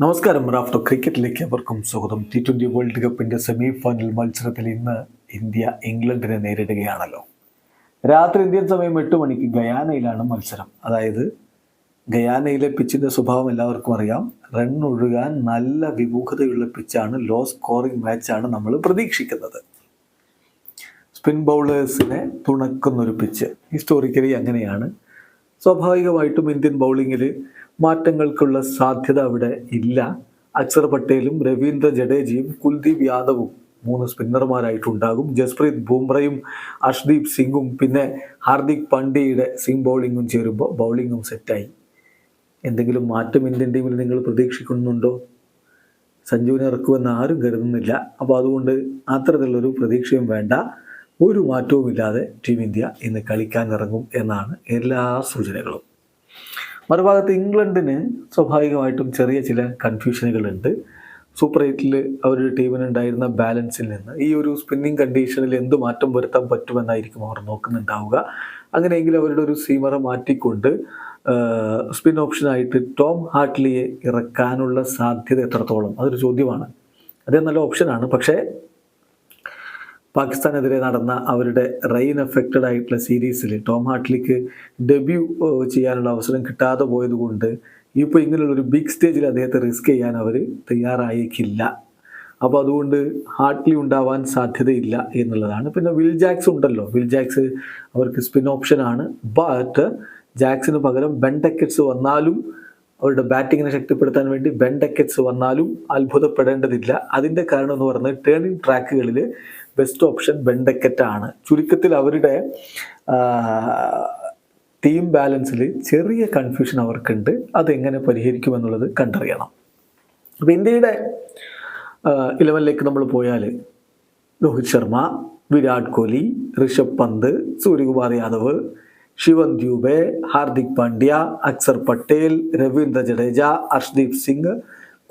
നമസ്കാരം റാഫ്റ്റോ ക്രിക്കറ്റിലേക്ക് അവർക്കും സ്വാഗതം. ടി ട്വന്റി വേൾഡ് കപ്പിന്റെ സെമി ഫൈനൽ മത്സരത്തിൽ ഇന്ന് ഇന്ത്യ ഇംഗ്ലണ്ടിനെ നേരിടുകയാണല്ലോ. രാത്രി ഇന്ത്യൻ സമയം എട്ട് മണിക്ക് ഗയാനയിലാണ് മത്സരം. അതായത് ഗയാനയിലെ പിച്ചിന്റെ സ്വഭാവം എല്ലാവർക്കും അറിയാം. റൺ ഒഴുകാൻ നല്ല വിമുഖതയുള്ള പിച്ചാണ് ലോ സ്കോറിംഗ് മാച്ചാണ് നമ്മൾ പ്രതീക്ഷിക്കുന്നത്. സ്പിൻ ബൗളേഴ്സിനെ തുണക്കുന്നൊരു പിച്ച് ഹിസ്റ്റോറിക്കലി അങ്ങനെയാണ്. സ്വാഭാവികമായിട്ടും ഇന്ത്യൻ ബൗളിങ്ങിൽ മാറ്റങ്ങൾക്കുള്ള സാധ്യത അവിടെ ഇല്ല. അക്ഷർ പട്ടേലും രവീന്ദ്ര ജഡേജയും കുൽദീപ് യാദവും മൂന്ന് സ്പിന്നർമാരായിട്ടുണ്ടാകും. ജസ്പ്രീത് ബുംറയും അർഷ്ദീപ് സിംഗും പിന്നെ ഹാർദിക് പാണ്ഡ്യയുടെ സിംഗ് ബൗളിങ്ങും ചേരുമ്പോൾ ബൗളിങ്ങും സെറ്റായി. എന്തെങ്കിലും മാറ്റം ഇന്ത്യൻ ടീമിൽ നിങ്ങൾ പ്രതീക്ഷിക്കുന്നുണ്ടോ? സഞ്ജുവിനെ ഇറക്കുമെന്ന് ആരും കരുതുന്നില്ല. അപ്പോൾ അതുകൊണ്ട് അത്തരത്തിലുള്ളൊരു പ്രതീക്ഷയും വേണ്ട. ഒരു മാറ്റവുമില്ലാതെ ടീം ഇന്ത്യ ഇന്ന് കളിക്കാനിറങ്ങും എന്നാണ് എല്ലാ സൂചനകളും. മറുഭാഗത്ത് ഇംഗ്ലണ്ടിന് സ്വാഭാവികമായിട്ടും ചെറിയ ചില കൺഫ്യൂഷനുകളുണ്ട് സൂപ്പർ എയ്റ്റിൽ അവരുടെ ടീമിനുണ്ടായിരുന്ന ബാലൻസിൽ നിന്ന് ഈ ഒരു സ്പിന്നിങ് കണ്ടീഷനിൽ എന്ത് മാറ്റം വരുത്താൻ പറ്റുമെന്നായിരിക്കും അവർ നോക്കുന്നുണ്ടാവുക. അങ്ങനെയെങ്കിൽ അവരുടെ ഒരു സീമറ മാറ്റിക്കൊണ്ട് സ്പിൻ ഓപ്ഷനായിട്ട് ടോം ഹാർട്ട്ലിയെ ഇറക്കാനുള്ള സാധ്യത എത്രത്തോളം? അതൊരു ചോദ്യമാണ്. അതേ നല്ല ഓപ്ഷനാണ് പക്ഷേ പാകിസ്ഥാനെതിരെ നടന്ന അവരുടെ റെയിൻ എഫക്റ്റഡ് ആയിട്ടുള്ള സീരീസിൽ ടോം ഹാർട്ട്ലിക്ക് ഡെബ്യൂ ചെയ്യാനുള്ള അവസരം കിട്ടാതെ പോയതുകൊണ്ട് ഇപ്പോൾ ഇങ്ങനെയുള്ള ഒരു ബിഗ് സ്റ്റേജിൽ അദ്ദേഹത്തെ റിസ്ക് ചെയ്യാൻ അവർ തയ്യാറായേക്കില്ല. അപ്പോൾ അതുകൊണ്ട് ഹാർട്ട്ലി ഉണ്ടാവാൻ സാധ്യതയില്ല എന്നുള്ളതാണ്. പിന്നെ വിൽ ജാക്സ് ഉണ്ടല്ലോ. വിൽ ജാക്സ് അവർക്ക് സ്പിൻ ഓപ്ഷനാണ് ബട്ട് ജാക്സിന് പകരം ബെൻ ടെക്കറ്റ്സ് വന്നാലും അവരുടെ ബാറ്റിങ്ങിനെ ശക്തിപ്പെടുത്താൻ വേണ്ടി ബെൻ ടെക്കറ്റ്സ് വന്നാലും അത്ഭുതപ്പെടേണ്ടതില്ല. അതിന്റെ കാരണം എന്ന് പറയുന്നത് ടേണിംഗ് ട്രാക്കുകളിൽ ബെസ്റ്റ് ഓപ്ഷൻ വെണ്ടക്കറ്റാണ് ചുരുക്കത്തിൽ അവരുടെ ടീം ബാലൻസിൽ ചെറിയ കൺഫ്യൂഷൻ അവർക്കുണ്ട്. അതെങ്ങനെ പരിഹരിക്കുമെന്നുള്ളത് കണ്ടറിയണം. അപ്പോൾ ഇന്ത്യയുടെ ഇലവനിലേക്ക് നമ്മൾ പോയാൽ രോഹിത് ശർമ്മ വിരാട് കോഹ്ലി ഋഷഭ് പന്ത് സൂര്യകുമാർ യാദവ് ശിവൻ ദ്യൂബെ ഹാർദിക് പാണ്ഡ്യ അക്സർ പട്ടേൽ രവീന്ദ്ര ജഡേജ അർഷ്ദീപ് സിംഗ്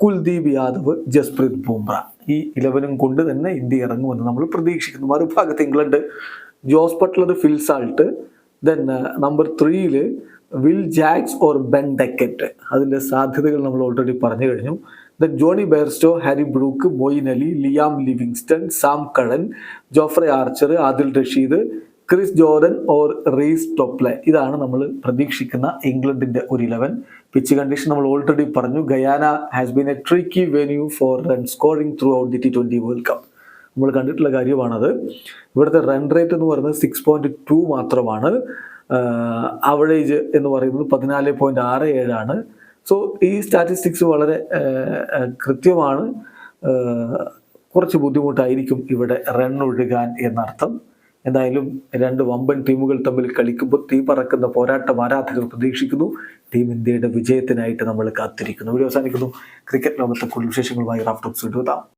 കുൽദീപ് യാദവ് ജസ്പ്രീത് ബുംറ. ഈ ഇലവനും കൊണ്ട് തന്നെ ഇന്ത്യ ഇറങ്ങുമെന്ന് നമ്മൾ പ്രതീക്ഷിക്കുന്നു. മറുഭാഗത്ത് England Jos Buttler Phil Salt then number ത്രീയിൽ Will Jacks or Ben Duckett. അതിന്റെ സാധ്യതകൾ നമ്മൾ ഓൾറെഡി പറഞ്ഞു കഴിഞ്ഞു. Then Jonny Bairstow Harry Brook Moeen Ali Liam Livingstone Sam Curran Jofra Archer Adil Rashid Chris Jordan or Reece Topley. ഇതാണ് നമ്മൾ പ്രതീക്ഷിക്കുന്ന ഇംഗ്ലണ്ടിന്റെ ഒരു ഇലവൻ പിച്ച് കണ്ടീഷൻ നമ്മൾ ഓൾറെഡി പറഞ്ഞു. Guyana has been a tricky venue for run scoring throughout the T twenty World Cup നമ്മൾ കണ്ടിട്ടുള്ള കാര്യമാണത്. ഇവിടുത്തെ റൺ റേറ്റ് എന്ന് പറയുന്നത് സിക്സ് പോയിന്റ് ടു മാത്രമാണ്. അവറേജ് എന്ന് പറയുന്നത് പതിനാല് പോയിന്റ് ആറ് ഏഴാണ് സോ ഈ സ്റ്റാറ്റിസ്റ്റിക്സ് വളരെ കൃത്യമാണ്. കുറച്ച് ബുദ്ധിമുട്ടായിരിക്കും ഇവിടെ റൺ ഒഴുകാൻ എന്നർത്ഥം. എന്തായാലും രണ്ട് വമ്പൻ ടീമുകൾ തമ്മിൽ കളിക്കുമ്പോൾ തീ പറക്കുന്ന പോരാട്ടം ആരാധകർ പ്രതീക്ഷിക്കുന്നു. ടീം ഇന്ത്യയുടെ വിജയത്തിനായിട്ട് നമ്മൾ കാത്തിരിക്കുന്നു. ഇവിടെ അവസാനിക്കുന്നു. ക്രിക്കറ്റ് ലോകത്തെ കൂടുതൽ വിശേഷങ്ങളുമായി റാഫ്റ്റോക്സ് വിടുവതാം